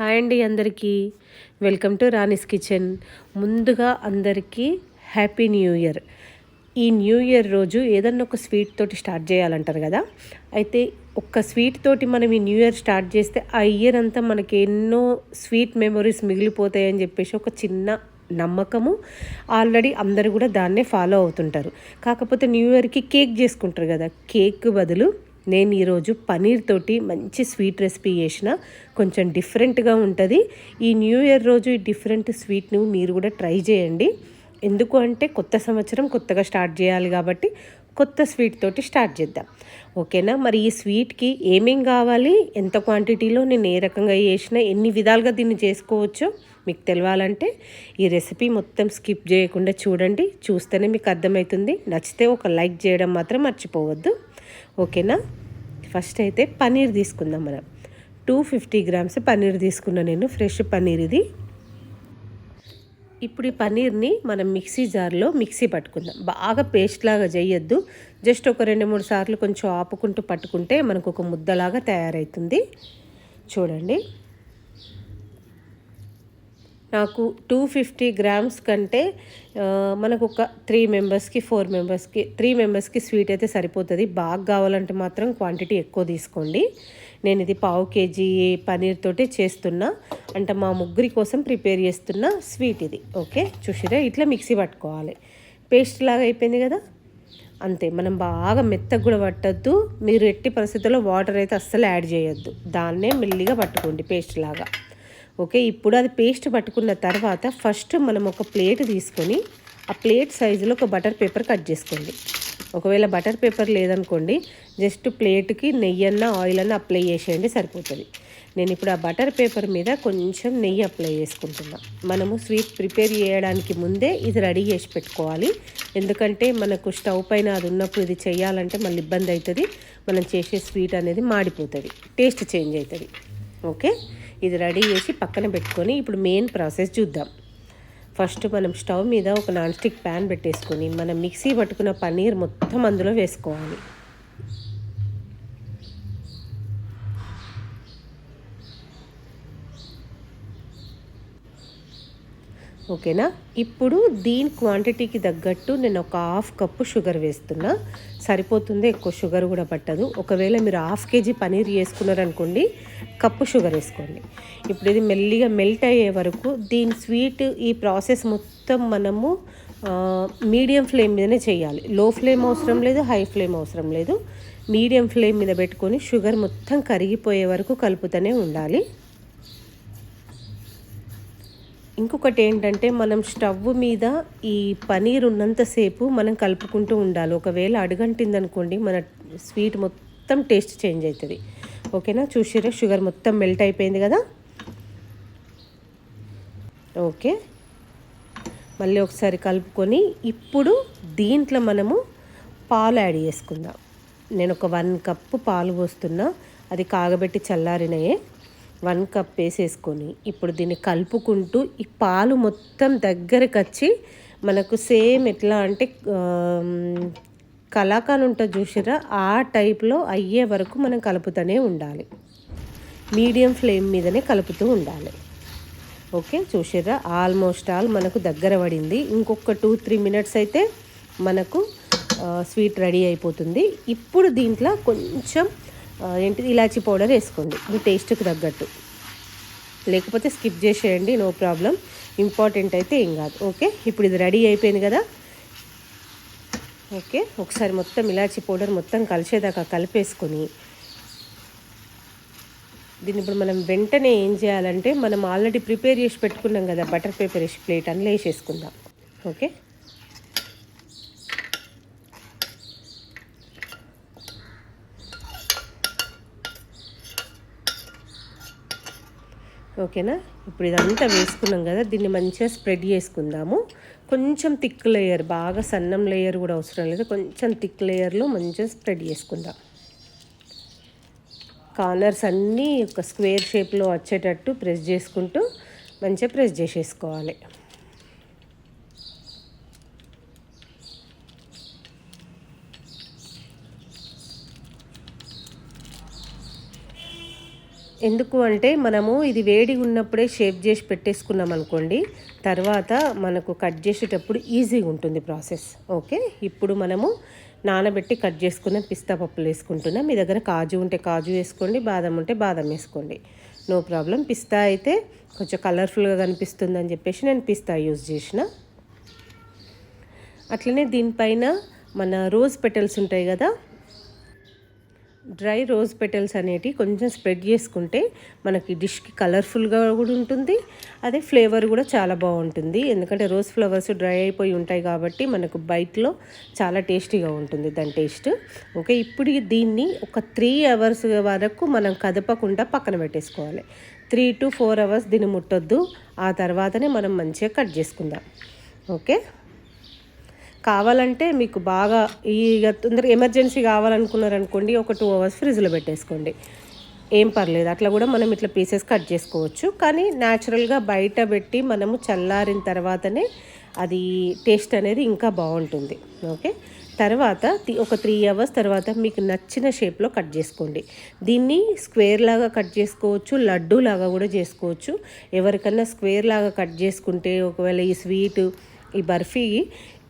Hi అండి అందరికీ. Welcome to Rani's kitchen. ముందుగా అందరికీ హ్యాపీ న్యూ ఇయర్. ఈ న్యూ ఇయర్ రోజు ఏదన్నా ఒక స్వీట్ తోటి స్టార్ట్ చేయాలంటారు కదా? అయితే ఒక్క స్వీట్ తోటి మనం ఈ న్యూ ఇయర్ స్టార్ట్ చేస్తే ఆ ఇయర్ అంతా మనకి ఎన్నో స్వీట్ మెమొరీస్ మిగిలిపోతాయని చెప్పేసి ఒక చిన్న నమ్మకము. ఆల్రెడీ అందరు కూడా దాన్నే ఫాలో అవుతుంటారు. కాకపోతే న్యూ ఇయర్కి కేక్ చేసుకుంటారు కదా? కేక్ బదులు నేను ఈరోజు పనీర్ తోటి మంచి స్వీట్ రెసిపీ చేసిన. కొంచెం డిఫరెంట్గా ఉంటుంది. ఈ న్యూ ఇయర్ రోజు ఈ డిఫరెంట్ స్వీట్ను మీరు కూడా ట్రై చేయండి. ఎందుకు అంటే కొత్త సంవత్సరం కొత్తగా స్టార్ట్ చేయాలి కాబట్టి కొత్త స్వీట్ తోటి స్టార్ట్ చేద్దాం. ఓకేనా? మరి ఈ స్వీట్కి ఏమేం కావాలి? ఎంత క్వాంటిటీలో నేను ఏ రకంగా చేసినా? ఎన్ని విధాలుగా దీన్ని చేసుకోవచ్చో మీకు తెలవాలంటే ఈ రెసిపీ మొత్తం స్కిప్ చేయకుండా చూడండి. చూస్తేనే మీకు అర్థమవుతుంది. నచ్చితే ఒక లైక్ చేయడం మాత్రం మర్చిపోవద్దు. ఓకేనా? ఫస్ట్ అయితే పన్నీర్ తీసుకుందాం మనం. టూ ఫిఫ్టీ గ్రామ్స్ పన్నీర్ తీసుకున్నా నేను ఫ్రెష్ పన్నీర్ ఇది. ఇప్పుడు ఈ పన్నీర్ని మనం మిక్సీ జార్లో మిక్సీ పట్టుకుందాం. బాగా పేస్ట్ లాగా చేయొద్దు. జస్ట్ ఒక రెండు మూడు సార్లు కొంచెం ఆపుకుంటూ పట్టుకుంటే మనకు ఒక ముద్దలాగా తయారవుతుంది చూడండి. నాకు టూ ఫిఫ్టీ గ్రామ్స్ కంటే మనకు ఒక త్రీ మెంబర్స్కి ఫోర్ మెంబర్స్కి త్రీ మెంబర్స్కి స్వీట్ అయితే సరిపోతుంది. బాగా కావాలంటే మాత్రం క్వాంటిటీ ఎక్కువ తీసుకోండి. నేను ఇది పావు కేజీ పనీర్ తోటి చేస్తున్నా. అంటే మా ముగ్గురి కోసం ప్రిపేర్ చేస్తున్న స్వీట్ ఇది. ఓకే? చూసిరా? ఇట్లా మిక్సీ పట్టుకోవాలి. పేస్ట్ లాగా అయిపోయింది కదా? అంతే. మనం బాగా మెత్తగా కూడా పట్టద్దు. మీరు ఎట్టి పరిస్థితుల్లో వాటర్ అయితే అస్సలు యాడ్ చేయొద్దు. దాన్నే మెల్లిగా పట్టుకోండి పేస్ట్ లాగా. ఓకే ఇప్పుడు అది పేస్ట్ పట్టుకున్న తర్వాత ఫస్ట్ మనం ఒక ప్లేట్ తీసుకొని ఆ ప్లేట్ సైజులో ఒక బటర్ పేపర్ కట్ చేసుకోండి. ఒకవేళ బటర్ పేపర్ లేదనుకోండి జస్ట్ ప్లేట్కి నెయ్యి అన్న ఆయిల్ అన్న అప్లై చేసేయండి సరిపోతుంది. నేను ఇప్పుడు ఆ బటర్ పేపర్ మీద కొంచెం నెయ్యి అప్లై చేసుకుంటున్నా. మనము స్వీట్ ప్రిపేర్ చేయడానికి ముందే ఇది రెడీ చేసి పెట్టుకోవాలి. ఎందుకంటే మనకు స్టవ్ పైన అది ఉన్నప్పుడు ఇది చేయాలంటే మళ్ళీ ఇబ్బంది అవుతుంది. మనం చేసే స్వీట్ అనేది మాడిపోతుంది. టేస్ట్ చేంజ్ అవుతుంది. ఓకే? ఇది రెడీ చేసి పక్కన పెట్టుకొని ఇప్పుడు మెయిన్ ప్రాసెస్ చూద్దాం. ఫస్ట్ మనం స్టవ్ మీద ఒక నాన్ స్టిక్ ప్యాన్ పెట్టేసుకొని మనం మిక్సీ పట్టుకున్న పన్నీర్ మొత్తం అందులో వేసుకోవాలి. ఓకేనా? ఇప్పుడు దీని క్వాంటిటీకి తగ్గట్టు నేను ఒక హాఫ్ కప్పు షుగర్ వేస్తున్నా. సరిపోతుంది ఎక్కువ షుగర్ కూడా పట్టదు. ఒకవేళ మీరు హాఫ్ కేజీ పనీర్ చేసుకున్నారనుకోండి కప్పు షుగర్ వేసుకోండి. ఇప్పుడు ఇది మెల్లిగా మెల్ట్ అయ్యే వరకు దీని స్వీట్ ఈ ప్రాసెస్ మొత్తం మనము మీడియం ఫ్లేమ్ మీదనే చేయాలి. లో ఫ్లేమ్ అవసరం లేదు హై ఫ్లేమ్ అవసరం లేదు. మీడియం ఫ్లేమ్ మీద పెట్టుకొని షుగర్ మొత్తం కరిగిపోయే వరకు కలుపుతూనే ఉండాలి. ఇంకొకటి ఏంటంటే మనం స్టవ్ మీద ఈ పనీర్ ఉన్నంతసేపు మనం కలుపుకుంటూ ఉండాలి. ఒకవేళ అడుగంటింది అనుకోండి మన స్వీట్ మొత్తం టేస్ట్ చేంజ్ అవుతుంది ఓకేనా? చూసిరా షుగర్ మొత్తం మెల్ట్ అయిపోయింది కదా? ఓకే. మళ్ళీ ఒకసారి కలుపుకొని ఇప్పుడు దీంట్లో మనము పాలు యాడ్ చేసుకుందాం. నేను ఒక వన్ కప్పు పాలు పోస్తున్నా. అది కాగబెట్టి చల్లారినయే. వన్ కప్ వేసేసుకొని ఇప్పుడు దీన్ని కలుపుకుంటూ ఈ పాలు మొత్తం దగ్గరకు వచ్చి మనకు సేమ్ ఎట్లా అంటే కళాకాలు ఉంటుంది చూసిరా ఆ టైప్లో అయ్యే వరకు మనం కలుపుతూనే ఉండాలి. మీడియం ఫ్లేమ్ మీదనే కలుపుతూ ఉండాలి. ఓకే చూసిరా ఆల్మోస్ట్ ఆల్ మనకు దగ్గర పడింది. ఇంకొక టూ త్రీ మినిట్స్ అయితే మనకు స్వీట్ రెడీ అయిపోతుంది. ఇప్పుడు దీంట్లో కొంచెం ఏంటిది? ఇలాచీ పౌడర్ వేసుకోండి. మీ టేస్ట్కి తగ్గట్టు. లేకపోతే స్కిప్ చేసేయండి నో ప్రాబ్లం. ఇంపార్టెంట్ అయితే ఏం కాదు. ఓకే? ఇప్పుడు ఇది రెడీ అయిపోయింది కదా? ఓకే? ఒకసారి మొత్తం ఇలాచీ పౌడర్ మొత్తం కలిసేదాకా కలిపేసుకొని దీన్ని ఇప్పుడు మనం వెంటనే ఏం చేయాలంటే మనం ఆల్రెడీ ప్రిపేర్ చేసి పెట్టుకున్నాం కదా బటర్ పేపర్ వేసి ప్లేట్ అందులో వేసేసుకుందాం. ఓకే? ఓకేనా? ఇప్పుడు ఇదంతా వేసుకున్నాం కదా దీన్ని మంచిగా స్ప్రెడ్ చేసుకుందాము. కొంచెం థిక్ లేయర్ బాగా సన్నం లేయర్ కూడా అవసరం లేదు. కొంచెం థిక్ లేయర్లో మంచిగా స్ప్రెడ్ చేసుకుందాం. కార్నర్స్ అన్నీ ఒక స్క్వేర్ షేప్లో వచ్చేటట్టు ప్రెస్ చేసుకుంటూ మంచిగా ప్రెస్ చేసేసుకోవాలి. ఎందుకు అంటే మనము ఇది వేడి ఉన్నప్పుడే షేప్ చేసి పెట్టేసుకున్నాం అనుకోండి తర్వాత మనకు కట్ చేసేటప్పుడు ఈజీగా ఉంటుంది ప్రాసెస్. ఓకే? ఇప్పుడు మనము నానబెట్టి కట్ చేసుకున్న పిస్తా పప్పులు వేసుకుంటున్నాం. మీ దగ్గర కాజు ఉంటే కాజు వేసుకోండి బాదం ఉంటే బాదం వేసుకోండి. No problem. పిస్తా అయితే కొంచెం కలర్ఫుల్గా కనిపిస్తుంది అని చెప్పేసి నేను పిస్తా యూజ్ చేసిన. అట్లనే దీనిపైన మన రోజ్ పెటల్స్ ఉంటాయి కదా డ్రై రోజ్ పెటల్స్ అనేటివి కొంచెం స్ప్రెడ్ చేసుకుంటే మనకి డిష్కి కలర్ఫుల్గా కూడా ఉంటుంది. అదే ఫ్లేవర్ కూడా చాలా బాగుంటుంది. ఎందుకంటే రోజ్ ఫ్లవర్స్ డ్రై అయిపోయి ఉంటాయి కాబట్టి మనకు బయటలో చాలా టేస్టీగా ఉంటుంది దాని టేస్ట్. ఓకే ఇప్పుడు దీన్ని ఒక త్రీ అవర్స్ వరకు మనం కదపకుండా పక్కన పెట్టేసుకోవాలి. త్రీ టు ఫోర్ అవర్స్ దీన్ని ముట్టొద్దు. ఆ తర్వాతనే మనం మంచిగా కట్ చేసుకుందాం. ఓకే? కావాలంటే మీకు బాగా ఈ తొందరగా ఎమర్జెన్సీ కావాలనుకున్నారనుకోండి ఒక టూ అవర్స్ ఫ్రిడ్జ్లో పెట్టేసుకోండి. ఏం పర్లేదు అట్లా కూడా మనం ఇట్లా పీసెస్ కట్ చేసుకోవచ్చు. కానీ న్యాచురల్గా బయట పెట్టి మనము చల్లారిన తర్వాతనే అది టేస్ట్ అనేది ఇంకా బాగుంటుంది. ఓకే తర్వాత ఒక త్రీ అవర్స్ తర్వాత మీకు నచ్చిన షేప్లో కట్ చేసుకోండి. దీన్ని స్క్వేర్ లాగా కట్ చేసుకోవచ్చు లడ్డు లాగా కూడా చేసుకోవచ్చు. ఎవరికన్నా స్క్వేర్ లాగా కట్ చేసుకుంటే ఒకవేళ ఈ స్వీట్ ఈ బర్ఫీ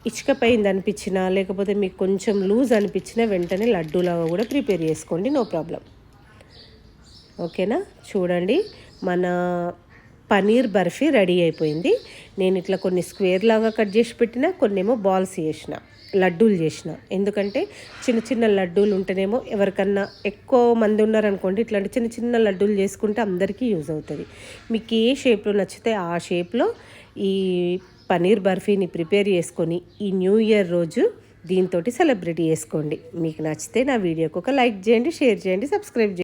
ఇటుకపోయింది అనిపించినా లేకపోతే మీకు కొంచెం లూజ్ అనిపించినా వెంటనే లడ్డూలాగా కూడా ప్రిపేర్ చేసుకోండి నో ప్రాబ్లం. ఓకేనా? చూడండి మన పనీర్ బర్ఫీ రెడీ అయిపోయింది. నేను ఇట్లా కొన్ని స్క్వేర్ లాగా కట్ చేసి పెట్టిన కొన్నేమో బాల్స్ చేసిన లడ్డూలు చేసిన. ఎందుకంటే చిన్న చిన్న లడ్డూలు ఉంటేనేమో ఎవరికన్నా ఎక్కువ మంది ఉన్నారనుకోండి ఇట్లాంటి చిన్న చిన్న లడ్డూలు చేసుకుంటే అందరికీ యూజ్ అవుతుంది. మీకు ఏ షేప్లో నచ్చితే ఆ షేప్లో ఈ పనీర్ బర్ఫీని ప్రిపేర్ చేసుకొని ఈ న్యూ ఇయర్ రోజు దీంతో సెలబ్రేట్ చేసుకోండి. మీకు నచ్చితే నా వీడియోకి ఒక లైక్ చేయండి షేర్ చేయండి సబ్స్క్రైబ్ చేయండి.